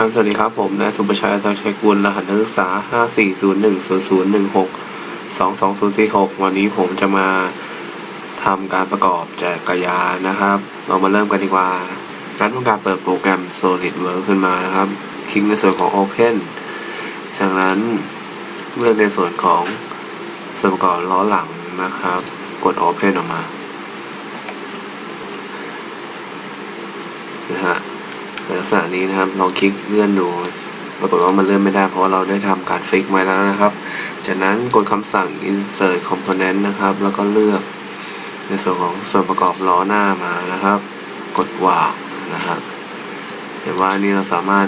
ครับ สวัสดีครับ ผมนายสุประชัยอาจารย์ชัยกุล รหัสนักศึกษา 5401001622046 วันนี้ผมจะมาทำการประกอบจักรยานนะครับ เรามาเริ่มกันดีกว่าการทำการเปิดโปรแกรม SolidWorks ขึ้นมานะครับ คลิกในส่วนของ Open จากนั้นเลือกในส่วนของส่วนประกอบล้อหลังนะครับ กด Open ออกมานะฮะ ลักษณะนี้นะครับลองคลิกเลื่อนดูปรากฏว่ามันเลื่อนไม่ได้เพราะว่าเราได้ทำการฟิกไว้แล้วนะครับ จากนั้นกดคำสั่ง insert component นะครับ แล้วก็เลือกในส่วนของส่วนประกอบล้อหน้ามานะครับ กดวางนะครับเห็นว่านี่เราสามารถ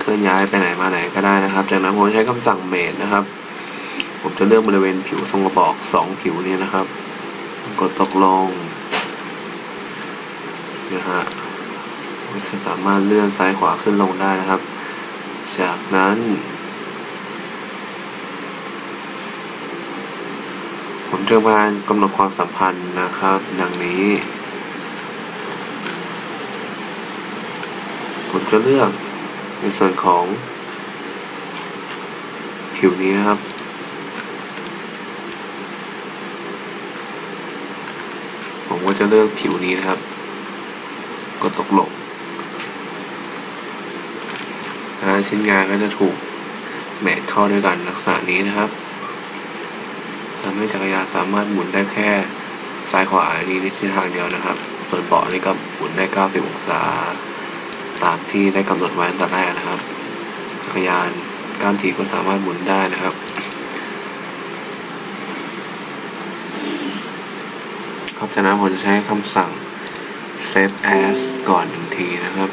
เคลื่อนย้ายไปไหนมาไหนก็ได้นะครับ จากนั้นผมใช้คำสั่ง made นะครับ ผมจะเลือกบริเวณผิวทรงกระบอกสองผิวนี้นะครับ กดตกลงนะฮะ จะสามารถเลื่อนซ้ายขวาขึ้นลงได้นะครับ จากนั้น ผมจะมากำหนดความสัมพันธ์นะครับ ดังนี้ ผมจะเลือกในส่วนของผิวนี้นะครับผมก็จะเลือกผิวนี้นะครับ ก็ตกลง นะ ชิ้นงานก็จะถูกแมทเข้าด้วยกันลักษณะนี้นะครับทำให้จักรยานสามารถหมุนได้แค่ซ้ายขวาอันนี้ในทิศทางเดียวนะครับ ส่วนเบาะนี่ก็หมุนได้ 90 องศา ตามที่ได้กำหนดไว้ตั้งแต่แรกนะครับ จักรยานก้านถีบก็สามารถหมุนได้นะครับครับจากนั้นผมจะใช้คำสั่ง save as ก่อนหนึ่งทีนะครับ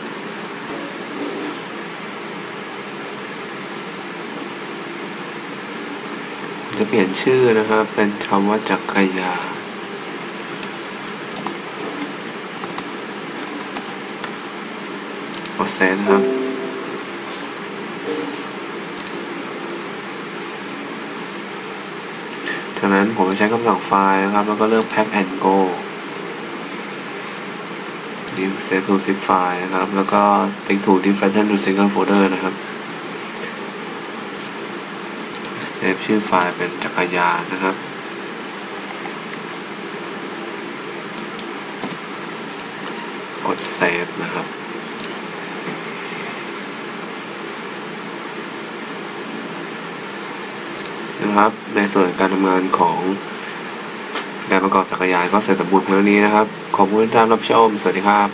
จะเปลี่ยนชื่อนะครับ เป็นคำว่าจักรยานกดเซฟครับ จากนั้นผมจะใช้คำสั่งไฟล์นะครับ แล้วก็เลือก pack and go นี่ save to zip file นะครับ แล้วก็ take to different to single folder นะครับ เซฟชื่อไฟล์เป็นจักรยานนะครับ กดเซฟนะครับนะครับ ในส่วนการทำงานของการประกอบจักรยานก็เสร็จสมบูรณ์เพียงนี้นะครับ ขอบคุณที่ติดตามรับชม สวัสดีครับ